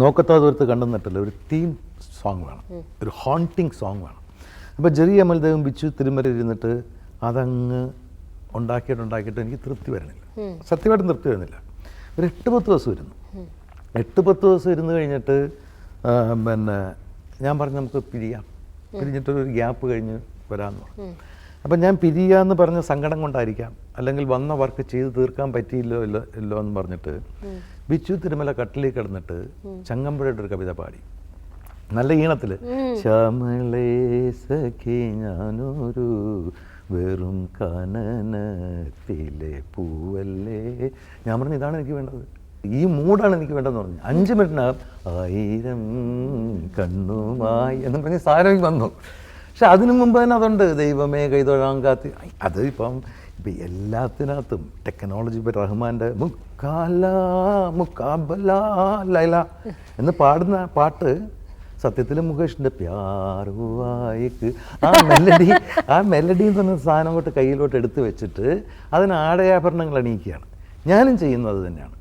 നോക്കത്താ ദൂരത്ത് കണ്ടെന്നിട്ടല്ല ഒരു theme song വേണം. ഒരു ഹോണ്ടിങ് സോങ് വേണം. അപ്പോൾ ജെറി അമൽദേവും ബിച്ചു തിരുമല ഇരുന്നിട്ട് അതങ്ങ് ഉണ്ടാക്കിയിട്ട് ഉണ്ടാക്കിയിട്ട് എനിക്ക് തൃപ്തി വരുന്നില്ല. സത്യമായിട്ടും തൃപ്തി വരുന്നില്ല. ഒരു എട്ട് പത്ത് ദിവസം ഇരുന്നു. എട്ട് പത്ത് ദിവസം ഇരുന്ന് കഴിഞ്ഞിട്ട് പിന്നെ ഞാൻ പറഞ്ഞു നമുക്ക് പിരിയാം. പിരിഞ്ഞിട്ട് ഒരു ഗ്യാപ്പ് കഴിഞ്ഞ് വരാമെന്ന് പറഞ്ഞു. അപ്പം ഞാൻ പിരിയാന്ന് പറഞ്ഞ സങ്കടം കൊണ്ടായിരിക്കാം. അല്ലെങ്കിൽ വന്ന വർക്ക് ചെയ്ത് തീർക്കാൻ പറ്റിയില്ലോ ഇല്ലോ ഇല്ലോ എന്ന് പറഞ്ഞിട്ട് ബിച്ചു തിരുമല കട്ടിലിൽ കിടന്നിട്ട് ചങ്ങമ്പുഴയുടെ ഒരു കവിത പാടി. നല്ല ഈണത്തിൽ ശ്യാമളേ സഖി ഞാനൊരു വെറും കാനനത്തിലെ പൂവല്ലേ. ഞാൻ പറഞ്ഞു ഇതാണ് എനിക്ക് വേണ്ടത്. ഈ മൂഡാണ് എനിക്ക് വേണ്ടതെന്ന് പറഞ്ഞു. അഞ്ച് മിനിറ്റിനകം ആയിരം കണ്ണുമായി എന്ന് പറഞ്ഞ് സാരമായി വന്നു. പക്ഷെ അതിനു മുമ്പ് തന്നെ അതുണ്ട്. ദൈവമേ കൈതൊഴാൻ കാത്തി. അത് ഇപ്പം ഇപ്പം എല്ലാത്തിനകത്തും ടെക്നോളജി ഇപ്പം റഹ്മാന്റെ മുക്കാല മുക്കാബല ലൈല എന്ന് പാടുന്ന പാട്ട് സത്യത്തിൽ മുകേഷിന്റെ പ്യാറുവായിക്ക്. ആ മെലഡി ആ മെലഡി എന്ന് പറഞ്ഞ സാധനം കൊണ്ട് കയ്യിലോട്ട് എടുത്ത് വെച്ചിട്ട് അതിന് ആടയാഭരണങ്ങൾ അണിയിക്കുകയാണ്. ഞാനും ചെയ്യുന്നത് തന്നെയാണ്.